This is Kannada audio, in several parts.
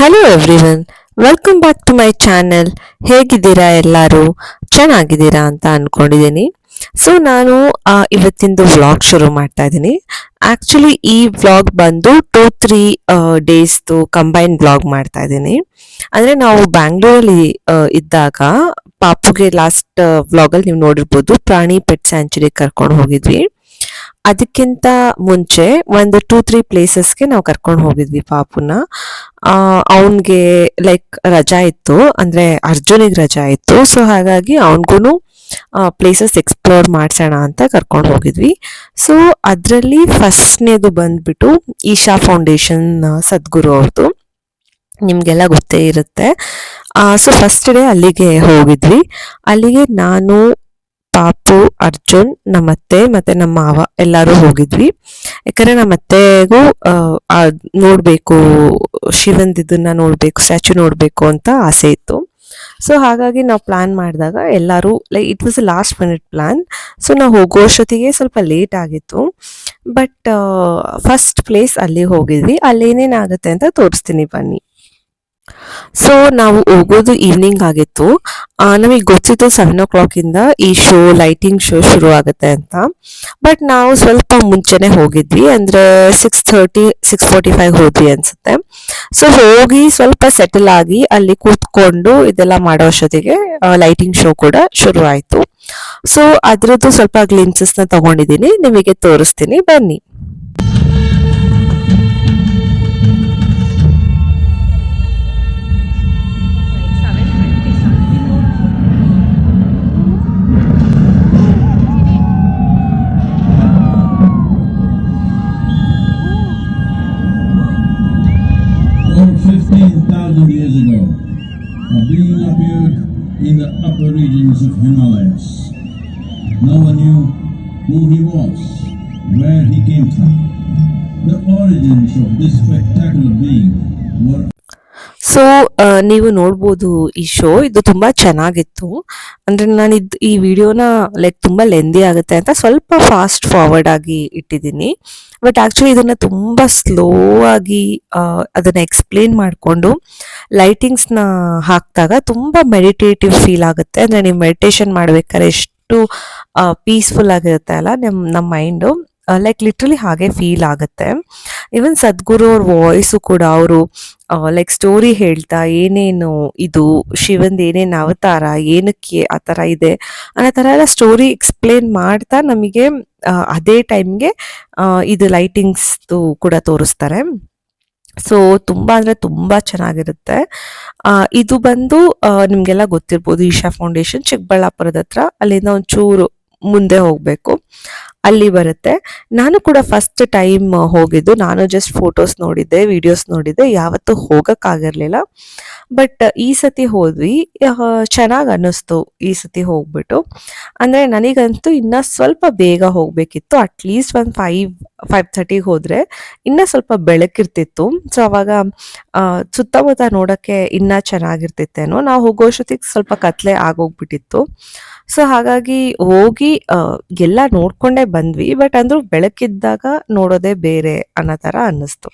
Hello everyone welcome back to my channel ಹೇಗಿದ್ದೀರಾ ಎಲ್ಲರೂ? ಚೆನ್ನಾಗಿದ್ದೀರಾ ಅಂತ ಅಂದ್ಕೊಂಡಿದ್ದೀನಿ ಸೊ ನಾನು ಇವತ್ತಿಂದು ವ್ಲಾಗ್ ಶುರು ಮಾಡ್ತಾ ಇದ್ದೀನಿ. ಆ್ಯಕ್ಚುಲಿ ಈ ವ್ಲಾಗ್ ಬಂದು ಟೂ ತ್ರೀ ಡೇಸ್ದು ಕಂಬೈನ್ ವ್ಲಾಗ್ ಮಾಡ್ತಾ ಇದ್ದೀನಿ. ಅಂದರೆ ನಾವು ಬ್ಯಾಂಗ್ಳೂರಲ್ಲಿ ಇದ್ದಾಗ ಪಾಪುಗೆ ಲಾಸ್ಟ್ ವ್ಲಾಗಲ್ಲಿ ನೀವು ನೋಡಿರ್ಬೋದು, ಪ್ರಾಣಿ ಪೆಟ್ ಸ್ಯಾಂಚುರಿ ಕರ್ಕೊಂಡು ಹೋಗಿದ್ವಿ. ಅದಕ್ಕಿಂತ ಮುಂಚೆ ಒಂದು ಟೂ ತ್ರೀ ಪ್ಲೇಸಸ್ಗೆ ನಾವು ಕರ್ಕೊಂಡು ಹೋಗಿದ್ವಿ ಪಾಪುನ. ಅವನಿಗೆ ಲೈಕ್ ರಜಾ ಇತ್ತು, ಅಂದರೆ ಅರ್ಜುನಿಗೆ ರಜಾ ಇತ್ತು. ಸೊ ಹಾಗಾಗಿ ಅವನಿಗೂ ಪ್ಲೇಸಸ್ ಎಕ್ಸ್ಪ್ಲೋರ್ ಮಾಡ್ಸೋಣ ಅಂತ ಕರ್ಕೊಂಡು ಹೋಗಿದ್ವಿ. ಸೊ ಅದರಲ್ಲಿ ಫಸ್ಟ್ನೇದು ಬಂದ್ಬಿಟ್ಟು ಈಶಾ ಫೌಂಡೇಶನ್ ಸದ್ಗುರು ಅವ್ರದ್ದು ನಿಮಗೆಲ್ಲ ಗೊತ್ತೇ ಇರುತ್ತೆ. ಸೊ ಫಸ್ಟ್ ಡೇ ಅಲ್ಲಿಗೆ ಹೋಗಿದ್ವಿ. ಅಲ್ಲಿಗೆ ನಾನು ಪಾಪು ಅರ್ಜುನ್ ನಮ್ಮತ್ತೆ ಮತ್ತೆ ನಮ್ಮ ಮಾವ ಎಲ್ಲರೂ ಹೋಗಿದ್ವಿ. ಯಾಕಂದ್ರೆ ನಮ್ಮ ಅತ್ತೆಗೂ ಆ, ಆ ನೋಡ್ಬೇಕು ಇದನ್ನ ನೋಡ್ಬೇಕು ಸ್ಟ್ಯಾಚು ನೋಡ್ಬೇಕು ಅಂತ ಆಸೆ ಇತ್ತು. ಸೊ ಹಾಗಾಗಿ ನಾವು ಪ್ಲಾನ್ ಮಾಡಿದಾಗ ಎಲ್ಲರೂ like it was a last minute plan so ನಾವು ಹೋಗೋ ಅಷ್ಟೊತ್ತಿಗೆ ಸ್ವಲ್ಪ ಲೇಟ್ ಆಗಿತ್ತು. ಬಟ್ ಫಸ್ಟ್ ಪ್ಲೇಸ್ ಅಲ್ಲಿ ಹೋಗಿದ್ವಿ. ಅಲ್ಲಿ ಏನೇನಾಗುತ್ತೆ ಅಂತ ತೋರಿಸ್ತೀನಿ ಬನ್ನಿ. ಸೊ ನಾವು ಹೋಗೋದು ಈವ್ನಿಂಗ್ ಆಗಿತ್ತು. ನಮಗೆ ಗೊತ್ತಿತ್ತು ಸೆವೆನ್ ಓ ಕ್ಲಾಕ್ ಇಂದ ಈ ಶೋ ಲೈಟಿಂಗ್ ಶೋ ಶುರು ಆಗುತ್ತೆ ಅಂತ. ಬಟ್ ನಾವು ಸ್ವಲ್ಪ ಮುಂಚೆನೆ ಹೋಗಿದ್ವಿ. ಅಂದ್ರೆ six thirty six forty five ಹೋದ್ವಿ ಅನ್ಸುತ್ತೆ. ಸೊ ಹೋಗಿ ಸ್ವಲ್ಪ ಸೆಟಲ್ ಆಗಿ ಅಲ್ಲಿ ಕೂತ್ಕೊಂಡು ಇದೆಲ್ಲ ಮಾಡೋ ಅಷ್ಟೊತ್ತಿಗೆ ಲೈಟಿಂಗ್ ಶೋ ಕೂಡ ಶುರು ಆಯಿತು ಸೊ ಅದರದ್ದು ಸ್ವಲ್ಪ ಗ್ಲಿನ್ಸಸ್ನ ತಗೊಂಡಿದ್ದೀನಿ ನಿಮಗೆ ತೋರಿಸ್ತೀನಿ. ಬನ್ನಿ. Being appeared in the upper regions of Himalayas. No one knew who he was, where he came from. The origins of this spectacular being were so ನೀವು ನೋಡ್ಬೋದು ಈ ಶೋ ಇದು ತುಂಬ ಚೆನ್ನಾಗಿತ್ತು. ಅಂದರೆ ನಾನು ಇದು, ಈ ವಿಡಿಯೋನ ಲೈಕ್ ತುಂಬ ಲೆಂದಿ ಆಗುತ್ತೆ ಅಂತ ಸ್ವಲ್ಪ ಫಾಸ್ಟ್ ಫಾರ್ವರ್ಡ್ ಆಗಿ ಇಟ್ಟಿದ್ದೀನಿ. ಬಟ್ ಆ್ಯಕ್ಚುಲಿ ಇದನ್ನು ತುಂಬ ಸ್ಲೋ ಆಗಿ ಅದನ್ನು ಎಕ್ಸ್ಪ್ಲೇನ್ ಮಾಡಿಕೊಂಡು ಲೈಟಿಂಗ್ಸ್ನ ಹಾಕಿದಾಗ ತುಂಬ ಮೆಡಿಟೇಟಿವ್ ಫೀಲ್ ಆಗುತ್ತೆ. ಅಂದರೆ ನೀವು ಮೆಡಿಟೇಷನ್ ಮಾಡಬೇಕಾದ್ರೆ ಎಷ್ಟು ಪೀಸ್ಫುಲ್ ಆಗಿರುತ್ತೆ ಅಲ್ಲ ನಮ್ಮ ನಮ್ಮ ಮೈಂಡು ಲೈಕ್ ಲಿಟ್ರಲಿ ಹಾಗೆ ಫೀಲ್ ಆಗುತ್ತೆ. ಈವನ್ ಸದ್ಗುರು ಅವ್ರ ವಾಯ್ಸು ಕೂಡ ಅವರು ಲೈಕ್ ಸ್ಟೋರಿ ಹೇಳ್ತಾ, ಏನೇನು ಇದು, ಶಿವಂದು ಏನೇನು ಅವತಾರ, ಏನಕ್ಕೆ ಆ ಥರ ಇದೆ ಅನ್ನೋ ಥರ ಎಲ್ಲ ಸ್ಟೋರಿ ಎಕ್ಸ್ಪ್ಲೇನ್ ಮಾಡ್ತಾ ನಮಗೆ ಅದೇ ಟೈಮ್ಗೆ ಇದು ಲೈಟಿಂಗ್ಸ್ದು ಕೂಡ ತೋರಿಸ್ತಾರೆ. ಸೊ ತುಂಬ ಅಂದ್ರೆ ತುಂಬ ಚೆನ್ನಾಗಿರುತ್ತೆ. ಇದು ಬಂದು ನಿಮ್ಗೆಲ್ಲ ಗೊತ್ತಿರ್ಬೋದು ಈಶಾ ಫೌಂಡೇಶನ್ ಚಿಕ್ಕಬಳ್ಳಾಪುರದ ಹತ್ರ, ಅಲ್ಲಿಂದ ಒಂಚೂರು ಮುಂದೆ ಹೋಗ್ಬೇಕು. ಅಲ್ಲಿ ಬರುತ್ತೆ. ನಾನು ಕೂಡ ಫಸ್ಟ್ ಟೈಮ್ ಹೋಗಿದ್ದು. ನಾನು ಜಸ್ಟ್ ಫೋಟೋಸ್ ನೋಡಿದ್ದೆ ವಿಡಿಯೋಸ್ ನೋಡಿದ್ದೆ. ಯಾವತ್ತೂ ಹೋಗೋಕ್ಕಾಗಿರಲಿಲ್ಲ. ಬಟ್ ಈ ಸತಿ ಹೋದ್ವಿ. ಚೆನ್ನಾಗಿ ಅನ್ನಿಸ್ತು ಈ ಸತಿ ಹೋಗ್ಬಿಟ್ಟು. ಅಂದರೆ ನನಗಂತೂ ಇನ್ನೂ ಸ್ವಲ್ಪ ಬೇಗ ಹೋಗಬೇಕಿತ್ತು. ಅಟ್ಲೀಸ್ಟ್ ಒಂದು ಫೈವ್ ಫೈವ್ ಥರ್ಟಿಗೆ ಹೋದರೆ ಇನ್ನೂ ಸ್ವಲ್ಪ ಬೆಳಕಿರ್ತಿತ್ತು. ಸೊ ಅವಾಗ ಸುತ್ತಮುತ್ತ ನೋಡೋಕ್ಕೆ ಇನ್ನೂ ಚೆನ್ನಾಗಿರ್ತಿತ್ತೇನೋ. ನಾವು ಹೋಗೋಷ್ಟೊತ್ತಿಗೆ ಸ್ವಲ್ಪ ಕತ್ಲೆ ಆಗೋಗ್ಬಿಟ್ಟಿತ್ತು. ಸೊ ಹಾಗಾಗಿ ಹೋಗಿ ಎಲ್ಲ ನೋಡ್ಕೊಂಡೇ ಬಂದ್ವಿ. ಬಟ್ ಅಂದ್ರು ಬೆಳಕಿದ್ದಾಗ ನೋಡೋದೇ ಬೇರೆ ಅನ್ನೋ ತರ ಅನ್ನಿಸ್ತು.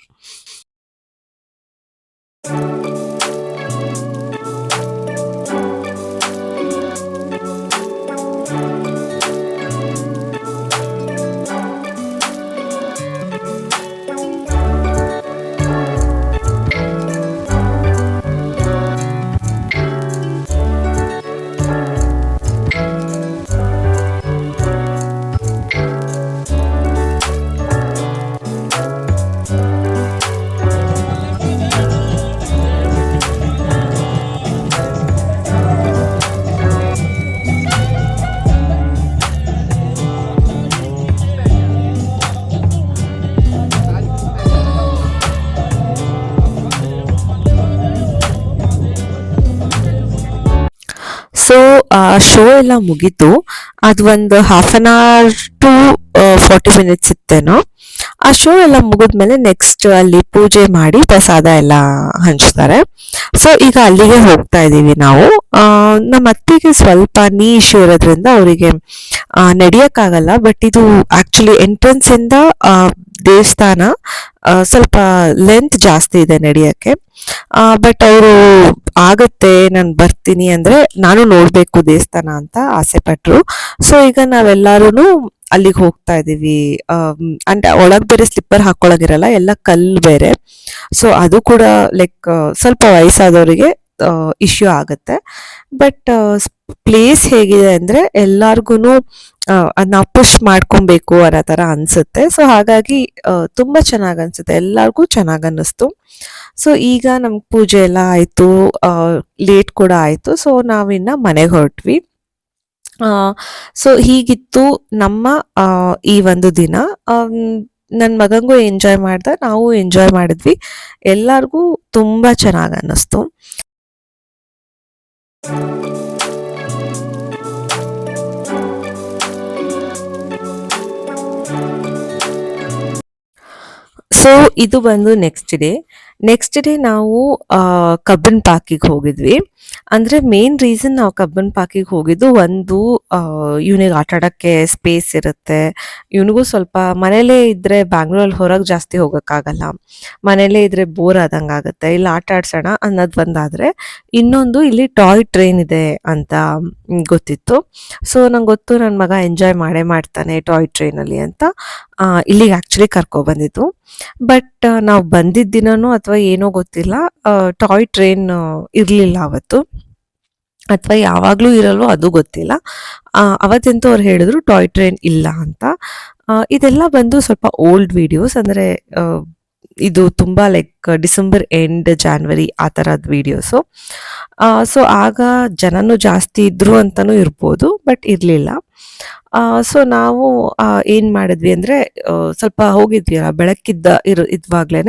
ಸೊ ಶೋ ಎಲ್ಲ ಮುಗೀತು. ಅದು ಒಂದು half an hour to forty minutes ಇತ್ತೇನೋ. ಆ ಶೋ ಎಲ್ಲ ಮುಗಿದ್ಮೇಲೆ ನೆಕ್ಸ್ಟ್ ಅಲ್ಲಿ ಪೂಜೆ ಮಾಡಿ ಪ್ರಸಾದ ಎಲ್ಲ ಹಂಚ್ತಾರೆ. ಸೊ ಈಗ ಅಲ್ಲಿಗೆ ಹೋಗ್ತಾ ಇದ್ದೀವಿ ನಾವು. ನಮ್ಮ ಅತ್ತಿಗೆ ಸ್ವಲ್ಪ ನೀ ಇಶ್ಯೂ ಇರೋದ್ರಿಂದ ಅವರಿಗೆ ನಡೆಯೋಕ್ಕಾಗಲ್ಲ. ಬಟ್ ಇದು ಆಕ್ಚುಲಿ ಎಂಟ್ರೆನ್ಸ್ ಇಂದ ಆ, ದೇವಸ್ಥಾನ ಸ್ವಲ್ಪ ಲೆಂತ್ ಜಾಸ್ತಿ ಇದೆ ನಡೆಯೋಕ್ಕೆ. ಬಟ್ ಅವರು ಆಗತ್ತೆ, ನಾನು ಬರ್ತೀನಿ ಅಂದರೆ ನಾನು ನೋಡಬೇಕು ದೇವಸ್ಥಾನ ಅಂತ ಆಸೆ ಪಟ್ರು. ಸೊ ಈಗ ನಾವೆಲ್ಲರೂ ಅಲ್ಲಿಗೆ ಹೋಗ್ತಾ ಇದ್ದೀವಿ ಅಂಡ್ ಒಳಗೆ ಒಳಗ್ ಬೇರೆ ಸ್ಲಿಪ್ಪರ್ ಹಾಕೊಳಗಿರಲ್ಲ, ಎಲ್ಲ ಕಲ್ಲು ಬೇರೆ. ಸೊ ಅದು ಕೂಡ ಲೈಕ್ ಸ್ವಲ್ಪ ವಯಸ್ಸಾದವರಿಗೆ ಇಶ್ಯೂ ಆಗುತ್ತೆ. ಬಟ್ ಪ್ಲೇಸ್ ಹೇಗಿದೆ ಅಂದ್ರೆ ಎಲ್ಲಾರ್ಗು ಅದನ್ನ ಪುಷ್ ಮಾಡ್ಕೊಬೇಕು ಅನ್ನೋ ತರ ಅನ್ಸುತ್ತೆ. ಸೊ ಹಾಗಾಗಿ ತುಂಬ ತುಂಬಾ ಅನಿಸುತ್ತೆ. ಎಲ್ಲಾರ್ಗೂ ಚೆನ್ನಾಗ್ ಅನ್ನಿಸ್ತು. ಸೊ ಈಗ ನಮ್ ಪೂಜೆ ಎಲ್ಲ ಆಯ್ತು. ಲೇಟ್ ಕೂಡ ಆಯ್ತು. ಸೊ ನಾವಿನ್ನು ಮನೆಗೆ ಹೊರಟ್ವಿ. ಸೊ ಹೀಗಿತ್ತು ನಮ್ಮ ಈ ಒಂದು ದಿನ. ನನ್ನ ಮಗಂಗೂ ಎಂಜಾಯ್ ಮಾಡ್ದ. ನಾವು ಎಂಜಾಯ್ ಮಾಡಿದ್ವಿ. ಎಲ್ಲರಿಗೂ ತುಂಬಾ ಚೆನ್ನಾಗಿ ಅನ್ನಿಸ್ತು. ಸೊ ಇದು ಬಂದು ನೆಕ್ಸ್ಟ್ ಡೇ ನೆಕ್ಸ್ಟ್ ಡೇ ನಾವು ಕಬ್ಬನ್ ಪಾರ್ಕಿಗೆ ಹೋಗಿದ್ವಿ. ಅಂದರೆ ಮೇನ್ ರೀಸನ್ ನಾವು ಕಬ್ಬನ್ ಪಾರ್ಕಿಗೆ ಹೋಗಿದ್ದು ಒಂದು ಇವನಿಗೆ ಆಟ ಸ್ಪೇಸ್ ಇರುತ್ತೆ. ಇವನಿಗೂ ಸ್ವಲ್ಪ ಮನೇಲೇ ಇದ್ದರೆ ಬ್ಯಾಂಗ್ಳೂರಲ್ಲಿ ಹೊರಗೆ ಜಾಸ್ತಿ ಹೋಗೋಕ್ಕಾಗಲ್ಲ. ಮನೇಲೇ ಇದ್ದರೆ ಬೋರ್ ಆದಂಗೆ ಆಗುತ್ತೆ. ಇಲ್ಲಿ ಆಟ ಆಡ್ಸೋಣ ಅನ್ನೋದು ಒಂದಾದರೆ ಇನ್ನೊಂದು ಇಲ್ಲಿ ಟಾಯ್ ಟ್ರೈನ್ ಇದೆ ಅಂತ ಗೊತ್ತಿತ್ತು. ಸೊ ನಂಗೆ ಗೊತ್ತು ನನ್ನ ಮಗ ಎಂಜಾಯ್ ಮಾಡೇ ಮಾಡ್ತಾನೆ ಟಾಯ್ ಟ್ರೈನಲ್ಲಿ ಅಂತ. ಇಲ್ಲಿಗೆ ಆಕ್ಚುಲಿ ಕರ್ಕೊ ಬಂದಿದ್ದು. ಬಟ್ ನಾವು ಬಂದಿದ್ದ ದಿನನೂ ಅಥವಾ ಏನೋ ಗೊತ್ತಿಲ್ಲ ಟಾಯ್ ಟ್ರೈನ್ ಇರಲಿಲ್ಲ ಅವತ್ತು. ಅಥವಾ ಯಾವಾಗಲೂ ಇರಲ್ವೋ ಅದು ಗೊತ್ತಿಲ್ಲ. ಅವತ್ತೆಂತೂ ಅವತ್ತಂತೂ ಅವ್ರು ಹೇಳಿದ್ರು ಟಾಯ್ ಟ್ರೈನ್ ಇಲ್ಲ ಅಂತ. ಇದೆಲ್ಲ ಬಂದು ಸ್ವಲ್ಪ ಓಲ್ಡ್ ವಿಡಿಯೋಸ್ ಅಂದರೆ ಇದು ತುಂಬ ಲೈಕ್ ಡಿಸೆಂಬರ್ ಎಂಡ್ ಜಾನ್ವರಿ ಆ ಥರದ ವಿಡಿಯೋಸು ಸೊ ಆಗ ಜನನೂ ಜಾಸ್ತಿ ಇದ್ರು ಅಂತಲೂ ಇರ್ಬೋದು ಬಟ್ ಇರಲಿಲ್ಲ. ಸೊ ನಾವು ಏನು ಮಾಡಿದ್ವಿ ಅಂದರೆ ಸ್ವಲ್ಪ ಹೋಗಿದ್ವಿ ಅಲ್ಲ ಬೆಳಕಿದ್ದ ಇರು ಇದ್ವಾಗ್ಲೇ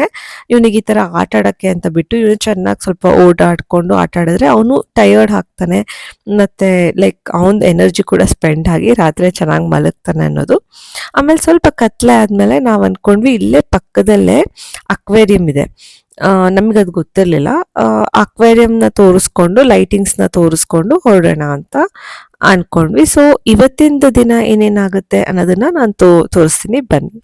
ಇವನಿಗೆ ಈ ಥರ ಆಟ ಆಡೋಕ್ಕೆ ಅಂತ ಬಿಟ್ಟು, ಇವನು ಚೆನ್ನಾಗಿ ಸ್ವಲ್ಪ ಓಡಾಡ್ಕೊಂಡು ಆಟ ಆಡಿದ್ರೆ ಅವನು ಟಯರ್ಡ್ ಆಗ್ತಾನೆ. ಮತ್ತು ಲೈಕ್ ಅವನ ಎನರ್ಜಿ ಕೂಡ ಸ್ಪೆಂಡ್ ಆಗಿ ರಾತ್ರಿ ಚೆನ್ನಾಗಿ ಮಲಗ್ತಾನೆ ಅನ್ನೋದು. ಆಮೇಲೆ ಸ್ವಲ್ಪ ಕತ್ಲೆ ಆದಮೇಲೆ ನಾವು ಅಂದ್ಕೊಂಡ್ವಿ ಇಲ್ಲೇ ಪಕ್ಕದಲ್ಲೇ ಅಕ್ವೇರಿಯಂ ಇದೆ. ನಮಗೆ ಅದು ಗೊತ್ತಿರಲಿಲ್ಲ. ಅಕ್ವೇರಿಯಂನ ತೋರಿಸ್ಕೊಂಡು, ಲೈಟಿಂಗ್ಸ್ನ ತೋರಿಸ್ಕೊಂಡು ಹೊರಡೋಣ ಅಂತ ಅನ್ಕೊಂಡ್ವಿ. ಸೊ ಇವತ್ತಿನ ದಿನ ಏನೇನಾಗುತ್ತೆ ಅನ್ನೋದನ್ನ ನಾನು ತೋ, ತೋರಿಸ್ತೀನಿ. ಬನ್ನಿ.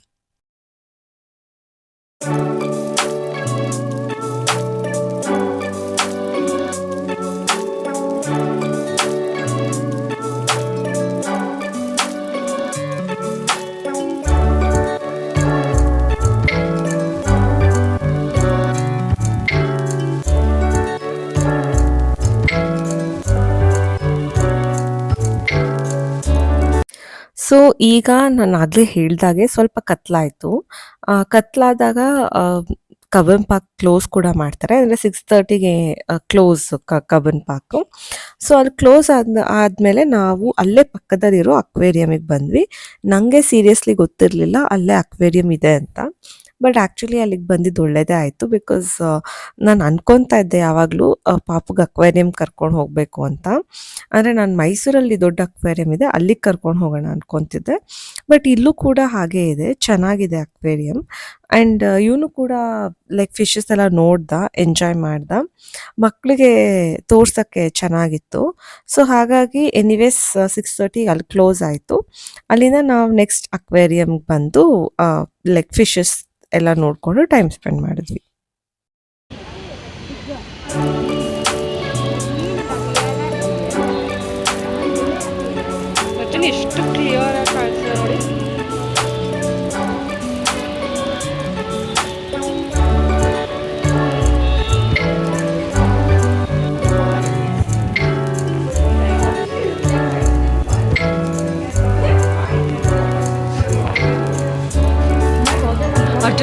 ಸೊ ಈಗ ನಾನು ಆಗಲೇ ಹೇಳ್ದಾಗೆ ಸ್ವಲ್ಪ ಕತ್ಲಾಯಿತು. ಕತ್ಲಾದಾಗ ಕಬನ್ ಪಾರ್ಕ್ ಕ್ಲೋಸ್ ಕೂಡ ಮಾಡ್ತಾರೆ. ಅಂದರೆ ಸಿಕ್ಸ್ ತರ್ಟಿಗೆ ಕ್ಲೋಸ್ ಕ, ಕಬನ್ ಪಾರ್ಕು ಸೊ ಅದು ಕ್ಲೋಸ್ ಆದ ಆದಮೇಲೆ ನಾವು ಅಲ್ಲೇ ಪಕ್ಕದಲ್ಲಿರೋ ಅಕ್ವೇರಿಯಮಿಗೆ ಬಂದ್ವಿ. ನನಗೆ ಸೀರಿಯಸ್ಲಿ ಗೊತ್ತಿರಲಿಲ್ಲ, ಅಲ್ಲೇ ಅಕ್ವೇರಿಯಂ ಇದೆ ಅಂತ. ಬಟ್ ಆ್ಯಕ್ಚುಲಿ ಅಲ್ಲಿಗೆ ಬಂದಿದ್ದು ಒಳ್ಳೇದೇ ಆಯಿತು ಬಿಕಾಸ್ ನಾನು ಅನ್ಕೊತಾ ಇದ್ದೆ ಯಾವಾಗಲೂ ಪಾಪಗೆ ಅಕ್ವೇರಿಯಂ ಕರ್ಕೊಂಡು ಹೋಗಬೇಕು ಅಂತ. ಅಂದರೆ ನಾನು ಮೈಸೂರಲ್ಲಿ ದೊಡ್ಡ ಅಕ್ವೇರಿಯಂ ಇದೆ, ಅಲ್ಲಿಗೆ ಕರ್ಕೊಂಡು ಹೋಗೋಣ ಅನ್ಕೊತಿದ್ದೆ. ಬಟ್ ಇಲ್ಲೂ ಕೂಡ ಹಾಗೇ ಇದೆ, ಚೆನ್ನಾಗಿದೆ ಅಕ್ವೇರಿಯಂ ಆ್ಯಂಡ್ ಇವನು ಕೂಡ ಲೈಕ್ ಫಿಶಸ್ ಎಲ್ಲ ನೋಡ್ದ ಎಂಜಾಯ್ ಮಾಡ್ದ. ಮಕ್ಕಳಿಗೆ ತೋರ್ಸೋಕ್ಕೆ ಚೆನ್ನಾಗಿತ್ತು. ಸೊ ಹಾಗಾಗಿ ಎನಿವೇಸ್ ಸಿಕ್ಸ್ ತರ್ಟಿಗೆ ಅಲ್ಲಿ ಕ್ಲೋಸ್ ಆಯಿತು. ಅಲ್ಲಿಂದ ನಾವು ನೆಕ್ಸ್ಟ್ ಅಕ್ವೇರಿಯಂಗೆ ಬಂದು ಲೈಕ್ ಫಿಶಸ್ ಎಲ್ಲ ನೋಡಿಕೊಂಡು ಟೈಮ್ ಸ್ಪೆಂಡ್ ಮಾಡಿದ್ವಿ.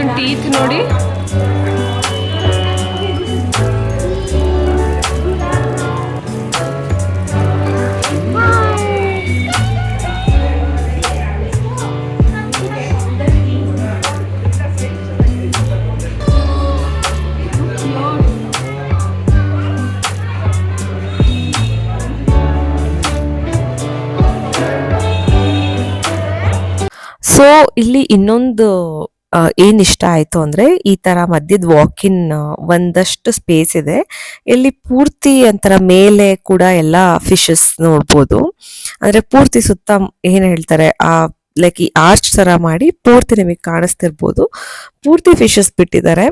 ಅರ್ಜುನ್ ಟೀತ್ ನೋಡಿ. ಸೊ ಇಲ್ಲಿ ಇನ್ನೊಂದು ಏನ್ ಇಷ್ಟ ಆಯ್ತು ಅಂದ್ರೆ ಈ ತರ ಮಧ್ಯದ ವಾಕಿನ್ ಒಂದಷ್ಟು ಸ್ಪೇಸ್ ಇದೆ. ಇಲ್ಲಿ ಪೂರ್ತಿ ಒಂಥರ ಮೇಲೆ ಕೂಡ ಎಲ್ಲ ಫಿಶಸ್ ನೋಡ್ಬೋದು. ಅಂದ್ರೆ ಪೂರ್ತಿ ಸುತ್ತ ಏನ್ ಹೇಳ್ತಾರೆ, ಆ ಲೈಕ್ ಈ ಆರ್ಚ್ ತರ ಮಾಡಿ ಪೂರ್ತಿ ನಿಮಗೆ ಕಾಣಿಸ್ತಿರ್ಬೋದು. ಪೂರ್ತಿ ಫಿಶಸ್ ಬಿಟ್ಟಿದ್ದಾರೆ.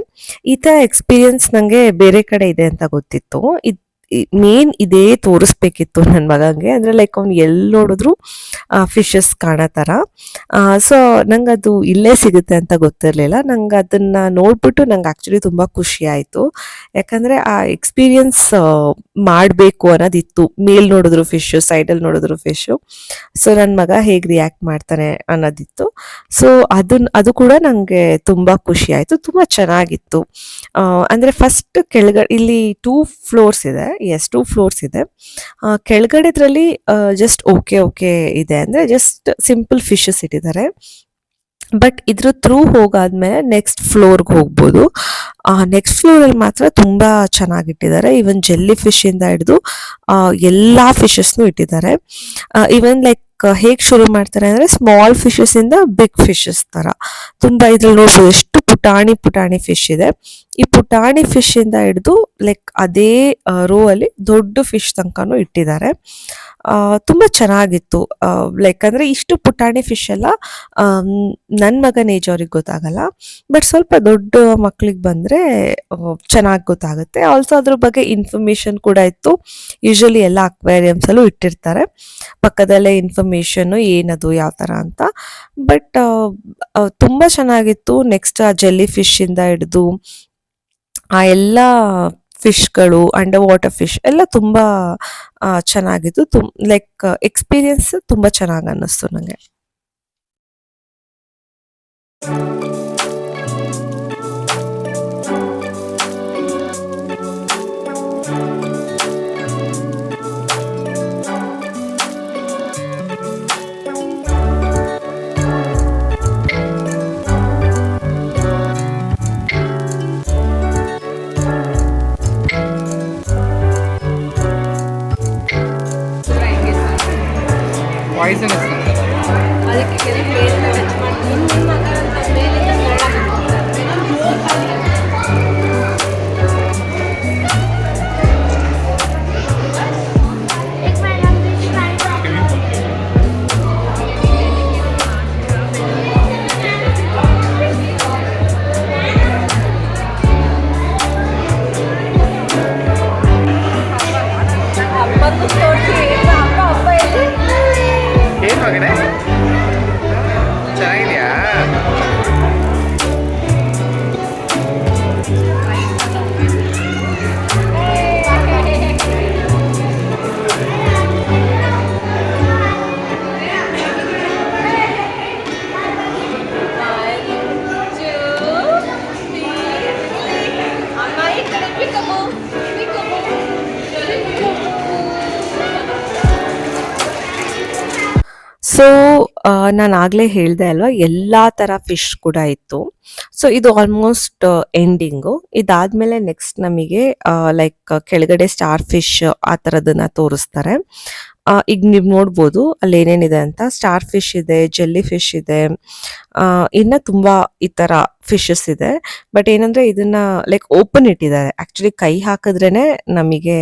ಈ ತರ ಎಕ್ಸ್ಪೀರಿಯನ್ಸ್ ನಂಗೆ ಬೇರೆ ಕಡೆ ಇದೆ ಅಂತ ಗೊತ್ತಿತ್ತು. ಇದ್ ಮೇನ್ ಇದೇ ತೋರಿಸ್ಬೇಕಿತ್ತು ನನ್ನ ಮಗಂಗೆ. ಅಂದರೆ ಲೈಕ್ ಅವ್ನು ಎಲ್ಲಿ ನೋಡಿದ್ರು ಫಿಶಸ್ ಕಾಣೋ ಥರ ಸೊ ನಂಗೆ ಅದು ಇಲ್ಲೇ ಸಿಗುತ್ತೆ ಅಂತ ಗೊತ್ತಿರಲಿಲ್ಲ. ನಂಗೆ ಅದನ್ನು ನೋಡ್ಬಿಟ್ಟು ನಂಗೆ ಆ್ಯಕ್ಚುಲಿ ತುಂಬ ಖುಷಿ ಆಯಿತು. ಯಾಕಂದರೆ ಆ ಎಕ್ಸ್ಪೀರಿಯನ್ಸ್ ಮಾಡಬೇಕು ಅನ್ನೋದಿತ್ತು. ಮೇಲ್ ನೋಡಿದ್ರು ಫಿಶ್ ಸೈಡಲ್ಲಿ ನೋಡಿದ್ರು ಫಿಶು ಸೊ ನನ್ನ ಮಗ ಹೇಗೆ ರಿಯಾಕ್ಟ್ ಮಾಡ್ತಾನೆ ಅನ್ನೋದಿತ್ತು. ಸೊ ಅದನ್ನ ಅದು ಕೂಡ ನನಗೆ ತುಂಬ ಖುಷಿ ಆಯ್ತು. ತುಂಬಾ ಚೆನ್ನಾಗಿತ್ತು. ಅಂದರೆ ಫಸ್ಟ್ ಕೆಳಗಡೆ ಇಲ್ಲಿ ಟೂ ಫ್ಲೋರ್ಸ್ ಇದೆ. ಎಸ್ ಟೂ ಫ್ಲೋರ್ಸ್ ಇದೆ. ಕೆಳಗಡೆ ಇದರಲ್ಲಿ ಜಸ್ಟ್ ಓಕೆ ಓಕೆ ಇದೆ ಅಂದರೆ ಜಸ್ಟ್ ಸಿಂಪಲ್ ಫಿಶಸ್ ಇಟ್ಟಿದ್ದಾರೆ. ಬಟ್ ಇದ್ರ ಥ್ರೂ ಹೋಗಾದ್ಮೇಲೆ ನೆಕ್ಸ್ಟ್ ಫ್ಲೋರ್ಗೆ ಹೋಗ್ಬೋದು. ನೆಕ್ಸ್ಟ್ ಫ್ಲೋರಲ್ಲಿ ಮಾತ್ರ ತುಂಬಾ ಚೆನ್ನಾಗಿಟ್ಟಿದ್ದಾರೆ. ಇವನ್ ಜೆಲ್ಲಿ ಫಿಶ್ ಇಂದ ಹಿಡಿದು ಎಲ್ಲಾ ಫಿಶಸ್ನು ಇಟ್ಟಿದ್ದಾರೆ. ಇವನ್ ಲೈಕ್ ಹೇಗೆ ಶುರು ಮಾಡ್ತಾರೆ ಅಂದ್ರೆ ಸ್ಮಾಲ್ ಫಿಶಸ್ ಇಂದ ಬಿಗ್ ಫಿಶಸ್ ತರ. ತುಂಬಾ ಇದ್ರಲ್ಲಿ ನೋಡ್ಬೋದು, ಎಷ್ಟು ಪುಟಾಣಿ ಪುಟಾಣಿ ಫಿಶ್ ಇದೆ. ಈ ಪುಟಾಣಿ ಫಿಶ್ ಇಂದ ಹಿಡಿದು ಲೈಕ್ ಅದೇ ರೋ ಅಲ್ಲಿ ದೊಡ್ಡ ಫಿಶ್ ತನಕನೂ ಇಟ್ಟಿದ್ದಾರೆ. ತುಂಬಾ ಚೆನ್ನಾಗಿತ್ತು. ಲೈಕ್ ಅಂದ್ರೆ ಇಷ್ಟು ಪುಟಾಣಿ ಫಿಶ್ ಎಲ್ಲ ನನ್ನ ಮಗನ ಏಜ್ ಅವ್ರಿಗೆ ಗೊತ್ತಾಗಲ್ಲ. ಬಟ್ ಸ್ವಲ್ಪ ದೊಡ್ಡ ಮಕ್ಳಿಗೆ ಬಂದ್ರೆ ಚೆನ್ನಾಗಿ ಗೊತ್ತಾಗುತ್ತೆ. ಆಲ್ಸೋ ಅದ್ರ ಬಗ್ಗೆ ಇನ್ಫಾರ್ಮೇಶನ್ ಕೂಡ ಇತ್ತು. ಯೂಶಲಿ ಎಲ್ಲ ಅಕ್ವೇರಿಯಮ್ಸ್ ಅಲ್ಲೂ ಇಟ್ಟಿರ್ತಾರೆ. ಪಕ್ಕದಲ್ಲೇ ಇನ್ಫಾರ್ಮೇಶನ್ ಏನದು, ಯಾವ ತರ ಅಂತ. ಬಟ್ ತುಂಬಾ ಚೆನ್ನಾಗಿತ್ತು. ನೆಕ್ಸ್ಟ್ ಆ ಜೆಲ್ಲಿ ಫಿಶ್ ಇಂದ ಹಿಡಿದು ಆ ಎಲ್ಲ ಫಿಶ್ಗಳು ಅಂಡರ್ ವಾಟರ್ ಫಿಶ್ ಎಲ್ಲ ತುಂಬಾ ಚೆನ್ನಾಗಿತ್ತು ತುಮ್ ಲೈಕ್ ಎಕ್ಸ್ಪೀರಿಯನ್ಸ್ ತುಂಬಾ ಚೆನ್ನಾಗಿ ಅನ್ನಿಸ್ತು ನನಗೆ ನಾನು ಆಗ್ಲೇ ಹೇಳ್ದೆ ಅಲ್ವಾ, ಎಲ್ಲಾ ತರ ಫಿಶ್ ಕೂಡ ಇತ್ತು. ಸೊ ಇದು ಆಲ್ಮೋಸ್ಟ್ ಎಂಡಿಂಗು ಇದಾದ್ಮೇಲೆ ನೆಕ್ಸ್ಟ್ ನಮಗೆ ಲೈಕ್ ಕೆಳಗಡೆ ಸ್ಟಾರ್ ಫಿಶ್ ಆ ತರದನ್ನ ತೋರಿಸ್ತಾರೆ. ಈಗ ನೀವು ನೋಡ್ಬೋದು ಅಲ್ಲಿ ಏನೇನಿದೆ ಅಂತ ಸ್ಟಾರ್ ಫಿಶ್ ಇದೆ ಜೆಲ್ಲಿ ಫಿಶ್ ಇದೆ ಇನ್ನು ತುಂಬಾ ಈ ತರ ಫಿಶಸ್ ಇದೆ. ಬಟ್ ಏನಂದ್ರೆ ಇದನ್ನ ಲೈಕ್ ಓಪನ್ ಇಟ್ಟಿದ್ದಾರೆ. ಆ್ಯಕ್ಚುಲಿ ಕೈ ಹಾಕಿದ್ರೇ ನಮಗೆ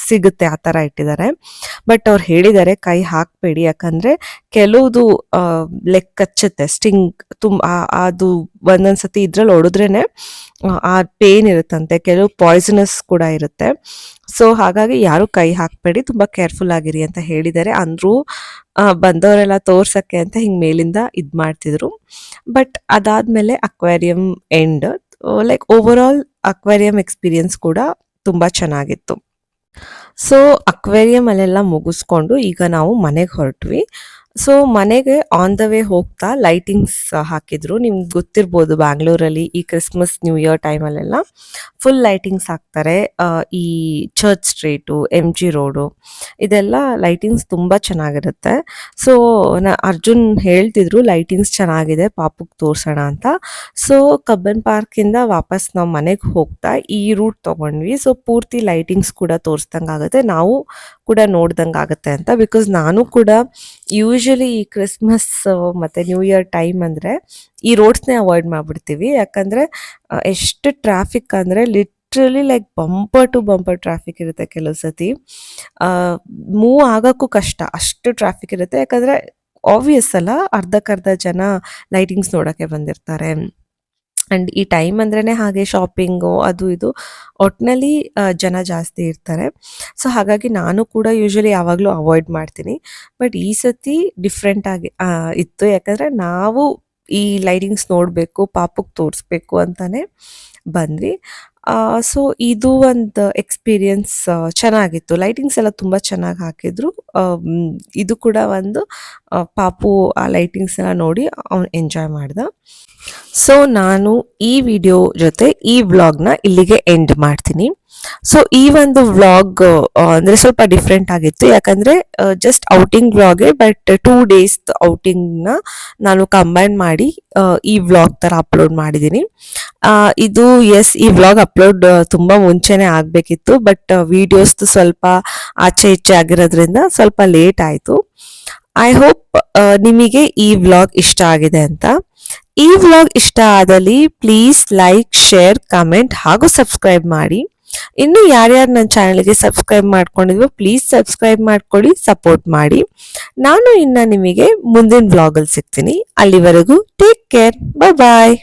ಸಿಗುತ್ತೆ ಆ ತರ ಇಟ್ಟಿದ್ದಾರೆ. ಬಟ್ ಅವ್ರು ಹೇಳಿದ್ದಾರೆ ಕೈ ಹಾಕಬೇಡಿ. ಯಾಕಂದ್ರೆ ಕೆಲವುದು ಲೈಕ್ ಕಚ್ಚುತ್ತೆ ಸ್ಟಿಂಗ್ ತುಂಬ ಅದು ಒಂದೊಂದ್ಸತಿ ಇದ್ರಲ್ಲಿ ಹೊಡೆದ್ರೇನೆ ಆ, ಆ ಪೇನ್ ಇರುತ್ತಂತೆ. ಕೆಲವು ಪಾಯ್ಸನಸ್ ಕೂಡ ಇರುತ್ತೆ. ಸೊ ಹಾಗಾಗಿ ಯಾರು ಕೈ ಹಾಕ್ಬೇಡಿ, ತುಂಬಾ ಕೇರ್ಫುಲ್ ಆಗಿರಿ ಅಂತ ಹೇಳಿದ್ದಾರೆ. ಅಂದ್ರೂ ಬಂದವರೆಲ್ಲ ತೋರ್ಸಕ್ಕೆ ಅಂತ ಹಿಂಗ್ ಮೇಲಿಂದ ಇದ್ ಮಾಡ್ತಿದ್ರು. ಬಟ್ ಅದಾದ್ಮೇಲೆ aquarium end like overall aquarium experience ಕೂಡ ತುಂಬಾ ಚೆನ್ನಾಗಿತ್ತು. ಸೊ ಅಕ್ವೇರಿಯಂ ಅಲ್ಲೆಲ್ಲ ಮುಗಿಸ್ಕೊಂಡು ಈಗ ನಾವು ಮನೆಗೆ ಹೊರಟ್ವಿ. ಸೊ ಮನೆಗೆ ಆನ್ ದ ವೇ ಹೋಗ್ತಾ ಲೈಟಿಂಗ್ಸ್ ಹಾಕಿದ್ರು. ನಿಮ್ಗೆ ಗೊತ್ತಿರ್ಬೋದು ಬ್ಯಾಂಗ್ಳೂರಲ್ಲಿ ಈ ಕ್ರಿಸ್ಮಸ್ ನ್ಯೂ ಇಯರ್ ಟೈಮಲ್ಲೆಲ್ಲ ಫುಲ್ ಲೈಟಿಂಗ್ಸ್ ಹಾಕ್ತಾರೆ. ಈ church street M G road ಇದೆಲ್ಲ ಲೈಟಿಂಗ್ಸ್ ತುಂಬ ಚೆನ್ನಾಗಿರುತ್ತೆ. ಸೊ ನಾ, ಅರ್ಜುನ್ ಹೇಳ್ತಿದ್ರು ಲೈಟಿಂಗ್ಸ್ ಚೆನ್ನಾಗಿದೆ, ಪಾಪುಗೆ ತೋರಿಸೋಣ ಅಂತ. ಸೊ ಕಬ್ಬನ್ ಪಾರ್ಕಿಂದ ವಾಪಸ್ ನಾವು ಮನೆಗೆ ಹೋಗ್ತಾ ಈ ರೂಟ್ ತೊಗೊಂಡ್ವಿ. ಸೊ ಪೂರ್ತಿ ಲೈಟಿಂಗ್ಸ್ ಕೂಡ ತೋರಿಸ್ದಂಗೆ ಆಗುತ್ತೆ ನಾವು ಕೂಡ ನೋಡ್ದಂಗೆ ಆಗುತ್ತೆ ಅಂತ. ಬಿಕಾಸ್ ನಾನು ಕೂಡ ಯೂಶಲಿ ಈ ಕ್ರಿಸ್ಮಸ್ ಮತ್ತು ನ್ಯೂ ಇಯರ್ ಟೈಮ್ ಅಂದರೆ ಈ ರೋಡ್ಸ್ನೇ ಅವಾಯ್ಡ್ ಮಾಡಿಬಿಡ್ತೀವಿ. ಯಾಕಂದರೆ ಎಷ್ಟು ಟ್ರಾಫಿಕ್ ಅಂದರೆ literally like bumper to bumper traffic ಇರುತ್ತೆ ಕೆಲವು ಸತಿ. ಮೂವ್ ಆಗೋಕ್ಕೂ ಕಷ್ಟ, ಅಷ್ಟು ಟ್ರಾಫಿಕ್ ಇರುತ್ತೆ. ಯಾಕಂದರೆ ಆಬ್ವಿಯಸ್ ಅಲ್ಲ, ಅರ್ಧಕ್ಕರ್ಧ ಜನ ಲೈಟಿಂಗ್ಸ್ ನೋಡೋಕ್ಕೆ ಬಂದಿರ್ತಾರೆ. ಆ್ಯಂಡ್ ಈ ಟೈಮ್ ಅಂದ್ರೇ ಹಾಗೆ ಶಾಪಿಂಗು ಅದು ಇದು ಒಟ್ಟಿನಲ್ಲಿ ಜನ ಜಾಸ್ತಿ ಇರ್ತಾರೆ. ಸೊ ಹಾಗಾಗಿ ನಾನು ಕೂಡ ಯೂಶ್ವಲಿ ಯಾವಾಗಲೂ ಅವಾಯ್ಡ್ ಮಾಡ್ತೀನಿ. ಬಟ್ ಈ ಸತಿ ಡಿಫ್ರೆಂಟ್ ಆಗಿ ಇತ್ತು. ಯಾಕಂದರೆ ನಾವು ಈ ಲೈಟಿಂಗ್ಸ್ ನೋಡಬೇಕು ಪಾಪಕ್ಕೆ ತೋರಿಸ್ಬೇಕು ಅಂತಾನೆ ಬಂದ್ವಿ. ಸೊ ಇದು ಒಂದು ಎಕ್ಸ್ಪೀರಿಯನ್ಸ್ ಚೆನ್ನಾಗಿತ್ತು. ಲೈಟಿಂಗ್ಸ್ ಎಲ್ಲ ತುಂಬ ಚೆನ್ನಾಗಿ ಹಾಕಿದ್ರು. ಇದು ಕೂಡ ಒಂದು ಪಾಪು ಆ ಲೈಟಿಂಗ್ಸ್ ಎಲ್ಲ ನೋಡಿ ಅವ್ನು ಎಂಜಾಯ್ ಮಾಡ್ದ. ಸೊ ನಾನು ಈ ವಿಡಿಯೋ ಜೊತೆ ಈ ವ್ಲಾಗ್ನ ಇಲ್ಲಿಗೆ ಎಂಡ್ ಮಾಡ್ತೀನಿ. ಸೊ ಈ ಒಂದು ವ್ಲಾಗ್ ಅಂದರೆ ಸ್ವಲ್ಪ ಡಿಫ್ರೆಂಟ್ ಆಗಿತ್ತು. ಯಾಕಂದರೆ ಜಸ್ಟ್ ಔಟಿಂಗ್ ವ್ಲಾಗೆ ಬಟ್ ಟೂ ಡೇಸ್ ಔಟಿಂಗ್ನ ನಾನು ಕಂಬೈನ್ ಮಾಡಿ ಈ ವ್ಲಾಗ್ ಥರ ಅಪ್ಲೋಡ್ ಮಾಡಿದ್ದೀನಿ ಇದು ಎಸ್ ಈ ವ್ಲಾಗ್ ಅಪ್ಲೋಡ್ ತುಂಬ ಮುಂಚೆನೇ ಆಗಬೇಕಿತ್ತು ಬಟ್ ವಿಡಿಯೋಸ್ದು ಸ್ವಲ್ಪ ಆಚೆ ಈಚೆ ಆಗಿರೋದ್ರಿಂದ ಸ್ವಲ್ಪ ಲೇಟ್ ಆಯಿತು. ಐ ಹೋಪ್ ನಿಮಗೆ ಈ ವ್ಲಾಗ್ ಇಷ್ಟ ಆಗಿದೆ ಅಂತ. ಈ ವ್ಲಾಗ್ ಇಷ್ಟ ಆದಲ್ಲಿ ಪ್ಲೀಸ್ ಲೈಕ್ ಶೇರ್ ಕಮೆಂಟ್ ಹಾಗೂ ಸಬ್ಸ್ಕ್ರೈಬ್ ಮಾಡಿ. ಇನ್ನು ಯಾರ್ಯಾರು ನನ್ನ ಚಾನಲ್ಗೆ ಸಬ್ಸ್ಕ್ರೈಬ್ ಮಾಡ್ಕೊಂಡಿದ್ವೋ ಪ್ಲೀಸ್ ಸಬ್ಸ್ಕ್ರೈಬ್ ಮಾಡ್ಕೊಳ್ಳಿ ಸಪೋರ್ಟ್ ಮಾಡಿ. ನಾನು ಇನ್ನು ನಿಮಗೆ ಮುಂದಿನ ವ್ಲಾಗಲ್ಲಿ ಸಿಗ್ತೀನಿ. ಅಲ್ಲಿವರೆಗೂ ಟೇಕ್ ಕೇರ್ ಬಾಯ್ ಬಾಯ್